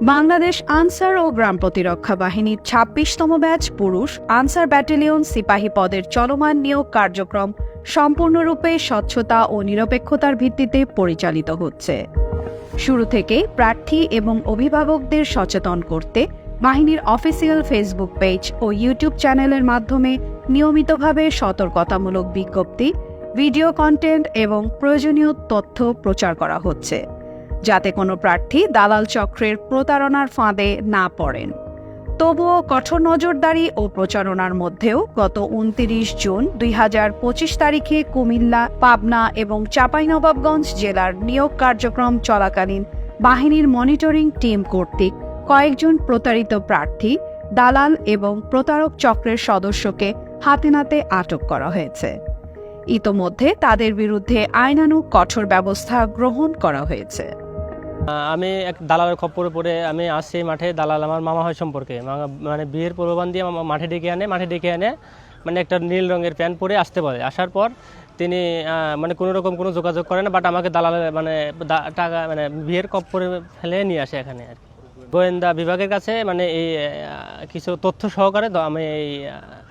বাংলাদেশ আনসার ও গ্রাম প্রতিরক্ষা বাহিনীর ছাব্বিশতম ব্যাচ পুরুষ আনসার ব্যাটালিয়ন সিপাহী পদের চলমান নিয়োগ কার্যক্রম সম্পূর্ণরূপে স্বচ্ছতা ও নিরপেক্ষতার ভিত্তিতে পরিচালিত হচ্ছে। শুরু থেকে প্রার্থী এবং অভিভাবকদের সচেতন করতে বাহিনীর অফিসিয়াল ফেসবুক পেজ ও ইউটিউব চ্যানেলের মাধ্যমে নিয়মিতভাবে সতর্কতামূলক বিজ্ঞপ্তি, ভিডিও কন্টেন্ট এবং প্রয়োজনীয় তথ্য প্রচার করা হচ্ছে। যাতে কোনো প্রার্থী দালাল চক্রের প্রতারণার ফাঁদে না পড়েন। তবুও কঠোর নজরদারি ও প্রচারণার মধ্যেও গত উনতিরিশ জুন দুই হাজার পঁচিশ তারিখে কুমিল্লা, পাবনা এবং চাঁপাইনবাবগঞ্জ জেলার নিয়োগ কার্যক্রম চলাকালীন বাহিনীর মনিটরিং টিম কর্তৃক কয়েকজন প্রতারিত প্রার্থী, দালাল এবং প্রতারক চক্রের সদস্যকে হাতে নাতে আটক করা হয়েছে। ইতোমধ্যে তাদের বিরুদ্ধে আইনানুগ কঠোর ব্যবস্থা গ্রহণ করা হয়েছে। আমি এক দালালের খপ্পরে পড়ে আমি আসছি মাঠে দালাল আমার মামা হয় সম্পর্কে। মানে বিয়ের প্রলোভন দিয়ে মাঠে ডেকে আনে, মাঠে ডেকে আনে মানে একটা নীল রঙের প্যান্ট পরে আসতে পারে। আসার পর তিনি মানে কোনো রকম কোনো যোগাযোগ করে না বাট আমাকে দালালের মানে টাকা মানে বিয়ের খপ্পরে ফেলে নিয়ে আসে এখানে আর কি। গোয়েন্দা বিভাগের কাছে মানে এই কিছু তথ্য সহকারে আমি এই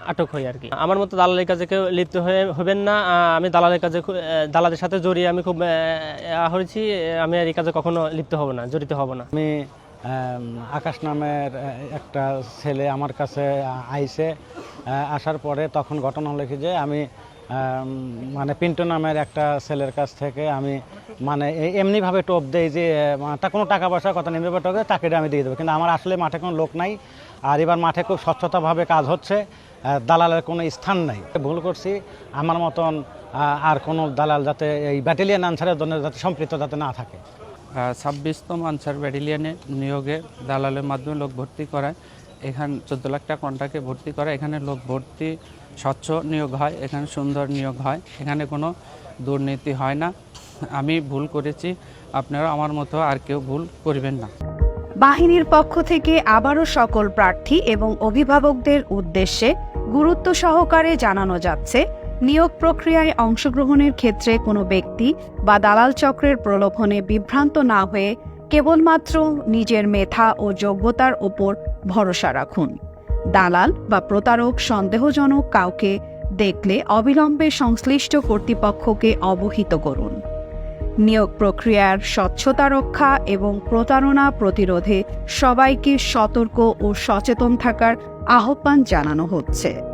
আটক হই আর কি। আমার মতো দালালের কাছে কেউ লিপ্ত হয়ে হবেন না। আমি দালালের আহ, দালালের সাথে জড়িয়ে আমি খুব হয়েছি। আমি আর এই কাজে কখনো লিপ্ত হব না জড়িত হব না। আমি আকাশ নামের একটা ছেলে আমার কাছে আইসে আসার পরে তখন ঘটনা হলো কি যে আম, মানে পিন্টু নামের একটা ছেলের কাছ থেকে আমি মানে এমনিভাবে টোপ দেই যে তা কোনো টাকা পয়সার কথা নিবে টোকে তাকে আমি দিয়ে দেবো। কিন্তু আমার আসলে মাঠে কোনো লোক নাই, আর এবার মাঠে খুব স্বচ্ছতাভাবে কাজ হচ্ছে দালালের কোনো স্থান নাই। ভুল করছি, আমার মতন আর কোনো দালাল যাতে এই ব্যাটেলিয়ান আনসারের জন্য যাতে সম্পৃক্ত যাতে না থাকে। ছাব্বিশতম আনসার ব্যাটালিয়নে নিয়োগে দালালের মাধ্যমে লোক ভর্তি করায়। এখানে চোদ্দ লাখ টাকা কন্ট্রাক্টে ভর্তি করা, এখানে লোক ভর্তি, স্বচ্ছ নিয়োগ হয়, এখানে সুন্দর নিয়োগ হয়, এখানে কোনো দুর্নীতি হয় না। আমি ভুল করেছি, আপনারা আমার মতো আর কেউ ভুল করবেন না। বাহিনীর পক্ষ থেকে আবারও সকল প্রার্থী এবং অভিভাবকদের উদ্দেশ্যে গুরুত্ব সহকারে জানানো যাচ্ছে, নিয়োগ প্রক্রিয়ায় অংশগ্রহণের ক্ষেত্রে কোনো ব্যক্তি বা দালাল চক্রের প্রলোভনে বিভ্রান্ত না হয়ে কেবলমাত্র নিজের মেধা ও যোগ্যতার ওপর ভরসা রাখুন। দালাল বা প্রতারক সন্দেহজনক কাউকে দেখলে অবিলম্বে সংশ্লিষ্ট কর্তৃপক্ষকে অবহিত করুন। নিয়োগ প্রক্রিয়ার স্বচ্ছতা রক্ষা এবং প্রতারণা প্রতিরোধে সবাইকে সতর্ক ও সচেতন থাকার আহ্বান জানানো হচ্ছে।